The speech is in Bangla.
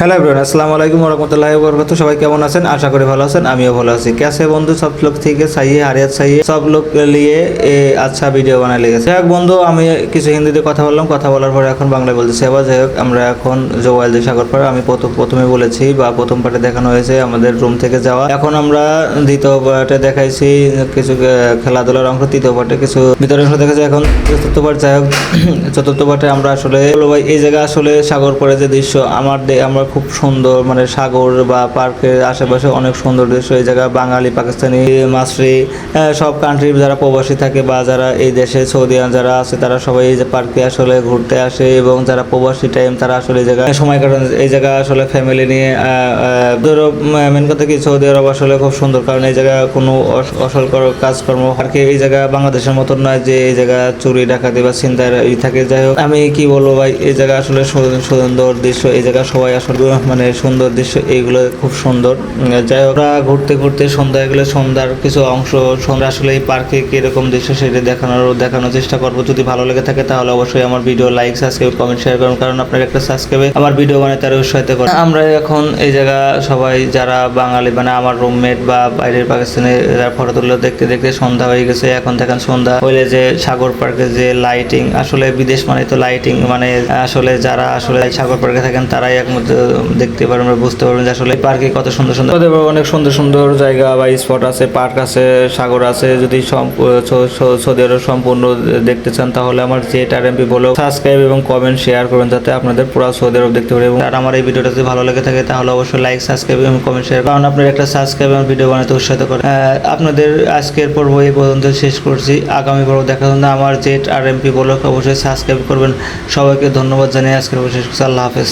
হ্যালো এভরিওয়ান, আসসালামু আলাইকুম ওরহমতুল্লাহি ওয়া বারাকাতুহু সবাই কেমন আছেন? আশা করি ভালো আছেন, আমিও ভালো আছি। कैसे বন্ধু, সব লোক থেকে সাইয়ে, আরিয়াত সাইয়ে, সব লোক লিয়ে আচ্ছা ভিডিও বানাই লেগেছে এক বন্ধু, আমি কিছু হিন্দিতে কথা বললাম। কথা বলার পরে এখন বাংলায় বলতেছি। এবার যাই হোক, আমরা এখন জোয়ালদি সাগরপাড়া আমি প্রথম, প্রথমে বলেছি বা প্রথম পার্টে দেখানো হয়েছে আমাদের রুম থেকে যাওয়া। এখন আমরা দ্বিতীয় পার্টে দেখাইছি কিছু খেলাধুলার অংশ। তৃতীয় পার্টে কিছু ভিতরের অংশ দেখাচ্ছে এখন চতুর্থ পার্ট, যাই হোক, চতুর্থ পার্টে আমরা আসলে এই জায়গা আসলে সাগরপাড়ে যে দৃশ্য, আমার আমরা খুব সুন্দর মানে সাগর বা পার্কের আশেপাশে অনেক সুন্দর দৃশ্য। এই জায়গা বাঙালি, পাকিস্তানি মাসরি সব কান্ট্রির যারা প্রবাসী থাকে বা যারা এই দেশে সৌদি আরব যারা আছে, তারা সবাই এই যে পার্কে আসলে ঘুরতে আসে এবং যারা প্রবাসী টাইম তারা আসলে এই জায়গায় সময় কাটান, এই জায়গা আসলে ফ্যামিলি নিয়ে ধরো মেন কথা কি, সৌদি আরব আসলে খুব সুন্দর, কারণ এই জায়গা কোনো অসল কাজকর্ম আর কি, এই জায়গা বাংলাদেশের মতন নয় যে এই জায়গা চুরি, ডাকাতি বা চিন্তার ই থাকে। যাই হোক, আমি কি বলব ভাই, এই জায়গা আসলে সুন্দর দৃশ্য, এই জায়গা সবাই আসলে মানে সুন্দর দৃশ্য এইগুলো খুব সুন্দর। যাই হোক ঘুরতে ঘুরতে সন্ধ্যা গেলে সন্ধ্যার কিছু অংশ সন্ধ্যা আসলে এই পার্কে কীরকম দৃশ্য সেটা দেখানোর দেখানোর চেষ্টা করব। যদি ভালো লেগে থাকে তাহলে অবশ্যই আমার video like, subscribe comment share করুন, কারণ আপনার একটা সাবস্ক্রাইবে আমার ভিডিও বানাতে আরও উৎসাহিত করে। আমরা এখন এই জায়গা সবাই যারা বাঙালি মানে আমার রুমমেট বা বাইরের পাকিস্তানে যারা ফটো তুললো, দেখতে দেখতে সন্ধ্যা হয়ে গেছে। এখন দেখেন সন্ধ্যা হইলে যে সাগর পার্কে যে লাইটিং আসলে বিদেশ মানে তো লাইটিং মানে আসলে যারা আসলে সাগর পার্কে থাকেন তারাই একমাত্র দেখতে পারবেন বা বুঝতে পারবেন যে আসলে পার্কে কত সুন্দর সুন্দর অনেক সুন্দর সুন্দর জায়গা বা স্পট আছে পার্ক আছে সাগর আছে। যদি সৌদি আরব সম্পূর্ণ দেখতে চান তাহলে আমার জেট আর এমপি বলো সাবস্ক্রাইব এবং কমেন্ট শেয়ার করবেন যাতে আপনাদের পুরো সৌদি আরব দেখতে পারে। এবং আর আমার এই ভিডিওটা যদি ভালো লেগে থাকে তাহলে অবশ্যই লাইক সাবস্ক্রাইব এবং কমেন্ট শেয়ার কারণ আপনার একটা সাবস্ক্রাইব এবং ভিডিও বানাতে উৎসাহিত করে আপনাদের আজকের পর্ব এই পর্যন্ত শেষ করছি। আগামী পর্ব দেখার জন্য আমার জেট আর এমপি বলো অবশ্যই সাবস্ক্রাইব করবেন। সবাইকে ধন্যবাদ জানিয়ে আজকের পর্ব শেষ করছি। আল্লাহ হাফেজ।